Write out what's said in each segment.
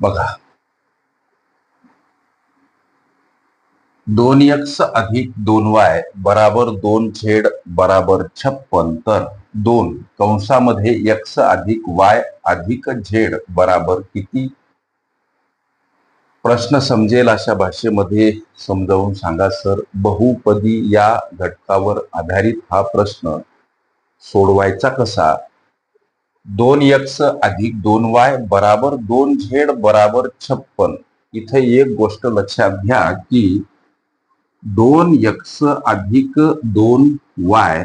बघा. दोन एक्स अधिक दोन वाय बराबर दोन झेड बराबर छप्पन. तर दोन कंसामध्ये एक्स अधिक वाय अधिक झेड बराबर किती? प्रश्न समजेल अशा भाषेमध्ये समजावून सांगा सर. बहुपदी या घटकावर आधारित हा प्रश्न सोडवायचा कसा? दोन एक्स अधिक दोन वाय बराबर दोन झेड बराबर छप्पन. इथे एक गोष्ट लक्षात घ्या की दोन एक्स अधिक दोन वाय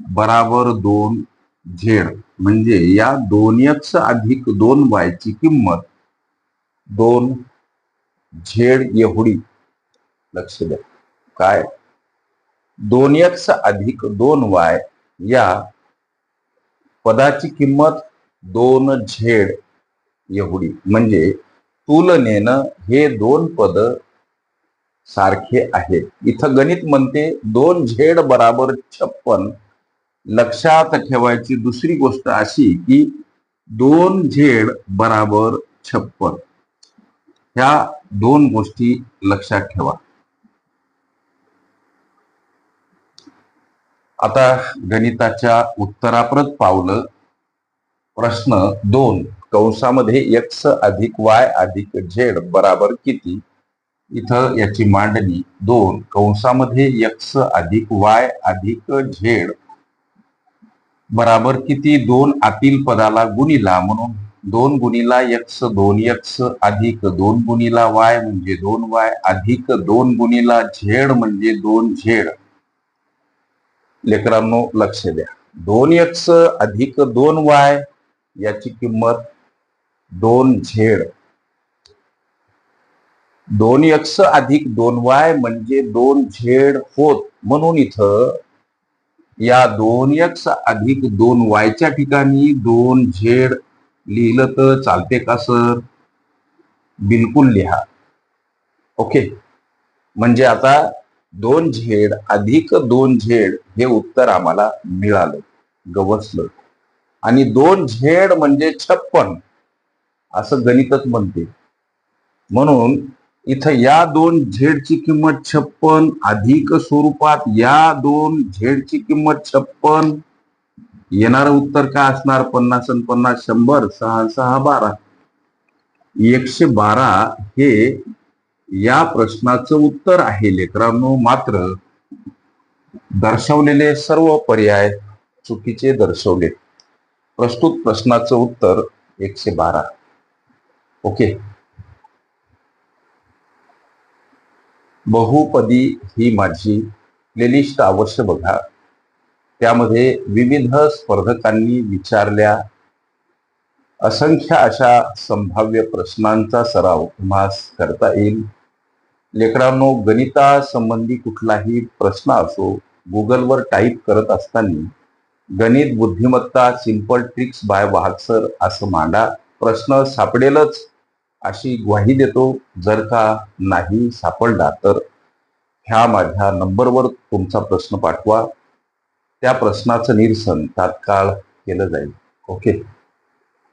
बराबर दोन झेड. म्हणजे या दोन एक्स अधिक दोन वायची किंमत दोन झेड एवढी. लक्ष द्या. काय? दोन एक्स अधिक दोन वाय या पदाची किंमत दोन झेड एवढी. म्हणजे तुलनेनं हे दोन पद सारखे आहेत. इथं गणित म्हणते दोन झेड बराबर छप्पन. लक्षात ठेवायची दुसरी गोष्ट अशी की दोन झेड बराबर छप्पन. ह्या दोन गोष्टी लक्षात ठेवा. आता गणिताच्या उत्तराप्रत पावलं. प्रश्न दोन कंसामध्ये एक्स अधिक वाय अधिक झेड बराबर किती? इथं याची मांडणी दोन कंसामध्ये एक्स अधिक वाय अधिक झेड बराबर किती? दोन आतील पदाला गुणिला म्हणून दोन गुणिला एक्स दोन एक्स अधिक दोन गुणिला वाय म्हणजे दोन वाय अधिक दोन गुणिला झेड म्हणजे दोन झेड लेकरांनो लक्ष द्या. दोन एक्स अधिक दोन वाय याची किंमत दोन झेड दोन एक्स अधिक दोन वाय म्हणजे दोन झेड होत. म्हणून इथं या दोन एक्स अधिक दोन वायच्या ठिकाणी दोन झेड लिहिलं तर चालते का सर? बिलकुल लिहा. ओके? म्हणजे आता दोन झेड अधिक दोन झेड हे उत्तर आम्हाला मिळालं. गवसलं. आणि दोन झेड म्हणजे छप्पन. असं गणितच म्हणते. म्हणून इथं या दोन झेडची किंमत छप्पन अधिक स्वरूपात या दोन झेडची किंमत छप्पन. येणारं उत्तर काय असणार? पन्नास आणि पन्नास शंभर सहा सहा बारा. एकशे बारा हे या प्रश्नाचं उत्तर आहे लेकरांनो मात्र दर्शवलेले सर्व पर्याय चुकीचे दर्शवले प्रस्तुत प्रश्नाचं उत्तर एकशे बारा. ओके. बहुपदी ही माझी प्लेलिस्ट अवश्य बघा. त्यामध्ये विविध स्पर्धकांनी विचारल्या. असंख्य अशा संभाव्य प्रश्नांचा सराव तुम्हाला करता येईल. लेकरांनो गणितासंबंधी कुठलाही प्रश्न असो गुगलवर टाईप करत असताना गणित बुद्धिमत्ता सिंपल ट्रिक्स बाय वाहकसर असं मांडा. प्रश्न सापडेलच अशी ग्वाही देतो. जर का नाही सापडला तर ह्या माझ्या नंबरवर तुमचा प्रश्न पाठवा. त्या प्रश्नाचं निरसन तात्काळ केलं जाईल. ओके